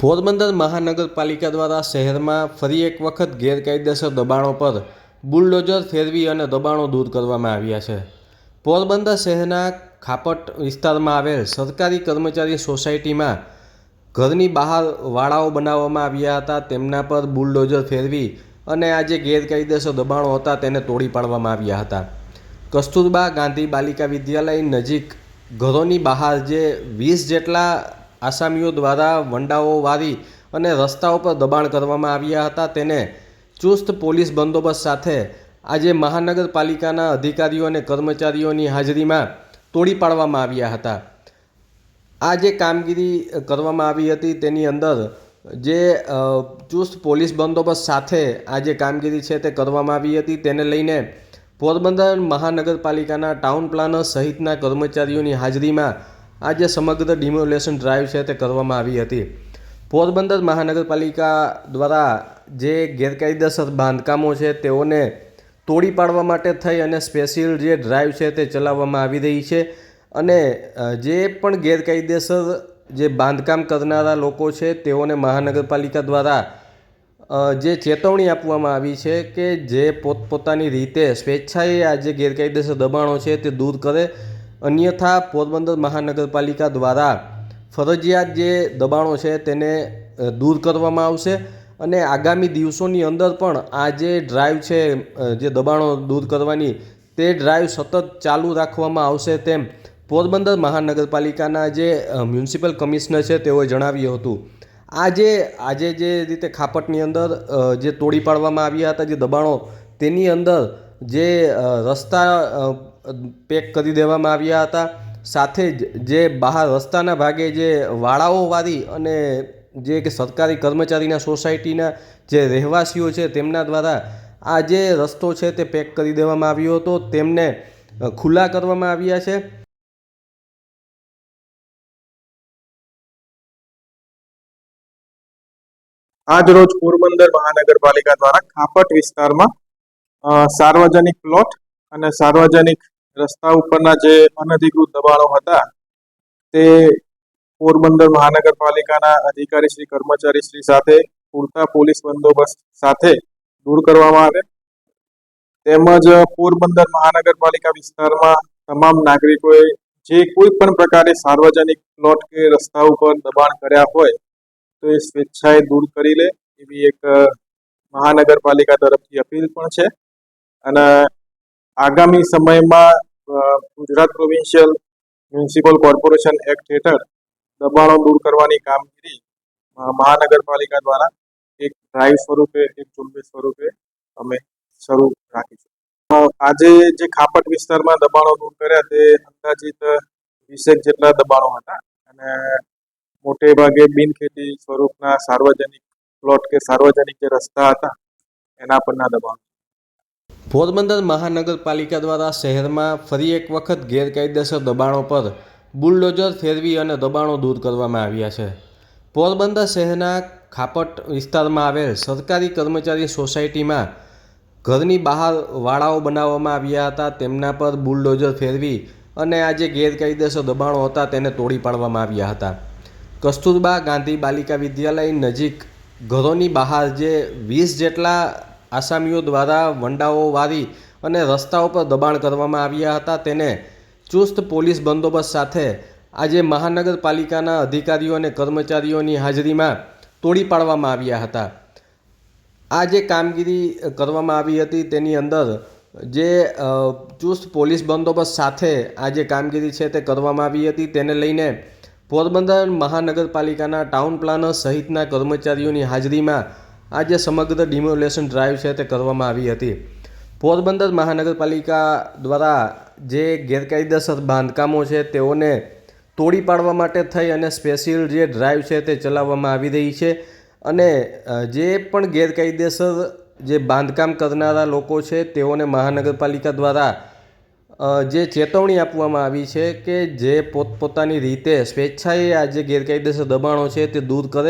પોરબંદર મહાનગરપાલિકા દ્વારા શહેરમાં ફરી એક વખત ગેરકાયદેસર દબાણો પર બુલડોઝર ફેરવી અને દબાણો દૂર કરવામાં આવ્યા છે. પોરબંદર શહેરના ખાપટ વિસ્તારમાં આવેલ સરકારી કર્મચારી સોસાયટીમાં ઘરની બહાર વાળાઓ બનાવવામાં આવ્યા હતા. તેમના પર બુલડોઝર ફેરવી અને આ જે ગેરકાયદેસર દબાણો હતા તેને તોડી પાડવામાં આવ્યા હતા. કસ્તુરબા ગાંધી બાલિકા વિદ્યાલય નજીક ઘરોની બહાર જે વીસ જેટલા આસામીઓ દ્વારા વંડાઓ વારી અને રસ્તાઓ પર દબાણ કરવામાં આવ્યા હતા. તેને ચુસ્ત પોલીસ બંદોબસ્ત સાથે આજે મહાનગરપાલિકાના અધિકારીઓ અને કર્મચારીઓની હાજરીમાં તોડી પાડવામાં આવ્યા હતા. આ જે કામગીરી કરવામાં આવી હતી તેની અંદર જે ચુસ્ત પોલીસ બંદોબસ્ત સાથે આ જે કામગીરી છે તે કરવામાં આવી હતી. તેને લઈને પોરબંદર મહાનગરપાલિકાના ટાઉન પ્લાનર સહિતના કર્મચારીઓની હાજરીમાં આ જે સમગ્ર ડિમોલેશન ડ્રાઈવ છે તે કરવામાં આવી હતી. પોરબંદર મહાનગરપાલિકા દ્વારા જે ગેરકાયદેસર બાંધકામો છે તેઓને તોડી પાડવા માટે થઈ અને સ્પેશિયલ જે ડ્રાઈવ છે તે ચલાવવામાં આવી રહી છે. અને જે પણ ગેરકાયદેસર જે બાંધકામ કરનારા લોકો છે તેઓને મહાનગરપાલિકા દ્વારા જે ચેતવણી આપવામાં આવી છે કે જે પોતપોતાની રીતે સ્વેચ્છાએ આ જે ગેરકાયદેસર દબાણો છે તે દૂર કરે અન્યથા પોરબંદર મહાનગરપાલિકા દ્વારા ફરજિયાત જે દબાણો છે તેને દૂર કરવામાં આવશે અને આગામી દિવસોની અંદર પણ આ જે ડ્રાઈવ છે જે દબાણો દૂર કરવાની, તે ડ્રાઈવ સતત ચાલુ રાખવામાં આવશે તેમ પોરબંદર મહાનગરપાલિકાના જે મ્યુનિસિપલ કમિશનર છે તેઓએ જણાવ્યું હતું. આજે આજે જે રીતે ખાપટની અંદર જે તોડી પાડવામાં આવ્યા હતા, જે દબાણો, તેની અંદર જે રસ્તા પેક કરી દેવામાં આવ્યા હતા. સાથે જ જે બહાર રસ્તાના ભાગે જે વાળાઓ વાળી અને જે કે સરકારી કર્મચારીના સોસાયટીના જે રહેવાસીઓ છે તેમના દ્વારા આ જે રસ્તો છે તે પેક કરી દેવામાં આવ્યો હતો. તેમને ખુલ્લા કરવામાં આવ્યા છે. આજ રોજ પોરબંદર મહાનગરપાલિકા દ્વારા ખાપટ વિસ્તારમાં સાર્વજનિક પ્લોટ અને સાર્વજનિક રસ્તા ઉપરના જે અનધિકૃત દબાણો હતા, તે પોરબંદર મહાનગરપાલિકાના અધિકારી શ્રી, કર્મચારી શ્રી સાથે, પૂરતા પોલીસ બંદોબસ્ત સાથે દૂર કરવામાં આવે તેમજ પોરબંદર મહાનગરપાલિકા વિસ્તારમાં તમામ નાગરિકોએ જે કોઈ પણ પ્રકારે સાર્વજનિક પ્લોટ કે રસ્તા ઉપર દબાણ કર્યા હોય, તો એ સ્વેચ્છાએ દૂર કરી લે. એવી એક, મહાનગરપાલિકા તરફથી અપીલ પણ છે. અને આગામી સમયમાં Gujarat provincial municipal corporation act હેઠળ દબાણો દૂર કરવાની કામગીરી મહાનગરપાલિકા દ્વારા એક ડ્રાઈવ સ્વરૂપે, એક ઝુંબેશ સ્વરૂપે અમે શરૂ રાખીશું. આજે જે ખાપટ વિસ્તારમાં દબાણો દૂર કર્યા તે અંદાજિત વીસેક જેટલા દબાણો હતા. અને મોટે ભાગે બિનખેતી સ્વરૂપના સાર્વજનિક પ્લોટ કે સાર્વજનિક જે રસ્તા હતા, એના પરના દબાણો. પોરબંદર મહાનગરપાલિકા દ્વારા શહેરમાં ફરી એક વખત ગેરકાયદેસર દબાણો પર બુલડોઝર ફેરવી અને દબાણો દૂર કરવામાં આવ્યા છે. પોરબંદર શહેરના ખાપટ વિસ્તારમાં આવેલ સરકારી કર્મચારી સોસાયટીમાં ઘરની બહાર વાળાઓ બનાવવામાં આવ્યા હતા. તેમના પર બુલડોઝર ફેરવી અને આ જે ગેરકાયદેસર દબાણો હતા તેને તોડી પાડવામાં આવ્યા હતા. કસ્તુરબા ગાંધી બાલિકા વિદ્યાલય નજીક ઘરોની બહાર જે વીસ જેટલા આસામીઓ દ્વારા વંડાઓ વારી અને રસ્તાઓ પર દબાણ કરવામાં આવ્યા હતા. તેને ચુસ્ત પોલીસ બંદોબસ્ત સાથે આજે મહાનગરપાલિકાના અધિકારીઓ અને કર્મચારીઓની હાજરીમાં તોડી પાડવામાં આવ્યા હતા. આ જે કામગીરી કરવામાં આવી હતી તેની અંદર જે ચુસ્ત પોલીસ બંદોબસ્ત સાથે આ જે કામગીરી છે તે કરવામાં આવી હતી. તેને લઈને પોરબંદર મહાનગરપાલિકાના ટાઉન પ્લાનર સહિતના કર્મચારીઓની હાજરીમાં આ જે સમગ્ર ડિમોલેશન ડ્રાઈવ છે તે કરવામાં આવી હતી. પોરબંદર મહાનગરપાલિકા દ્વારા જે ગેરકાયદેસર બાંધકામો છે તેઓને તોડી પાડવા માટે થઈ અને સ્પેશિયલ જે ડ્રાઈવ છે તે ચલાવવામાં આવી રહી છે અને જે પણ ગેરકાયદેસર જે બાંધકામ કરનારા લોકો છે તેઓને મહાનગરપાલિકા દ્વારા જે ચેતવણી આપવામાં આવી છે કે જે પોતપોતાની રીતે સ્વેચ્છાએ આ જે ગેરકાયદેસર દબાણો છે તે દૂર કરે